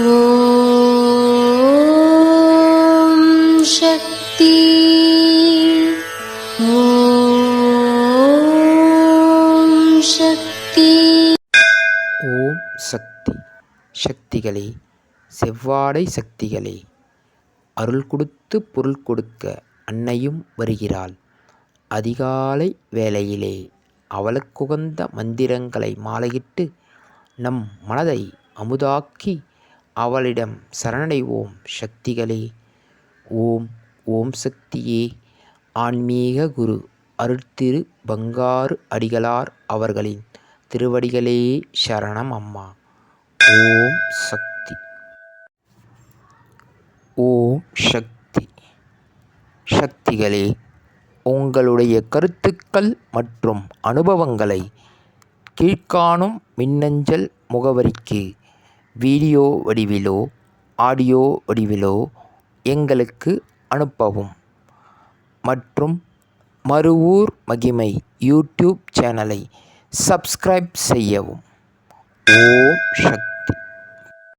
ॐ शक्ति ॐ शक्ति ஓம் சக்தி சக்திகளே செவ்வாடை சக்திகளே அருள் கொடுத்து பொருள் கொடுக்க அன்னையும் வருகிறாள் அதிகாலை வேளையிலே அவளுக்குகந்த மந்திரங்களை மாலையிட்டு நம் மனதை அமுதாக்கி அவளிடம் சரணடைவோம் சக்திகளே. ஓம் ஓம் சக்தியே. ஆன்மீக குரு அருட்திரு பங்காரு அடிகளார் அவர்களின் திருவடிகளே சரணம் அம்மா. ஓம் சக்தி. ஓம் சக்தி. சக்திகளே உங்களுடைய கருத்துக்கள் மற்றும் அனுபவங்களை கீழ்காணும் மின்னஞ்சல் முகவரிக்கு வீடியோ வடிவிலோ ஆடியோ வடிவிலோ எங்களுக்கு அனுப்பவும். மற்றும் மறுவூர் மகிமை யூடியூப் சேனலை சப்ஸ்கிரைப் செய்யவும். ஓம் சக்தி.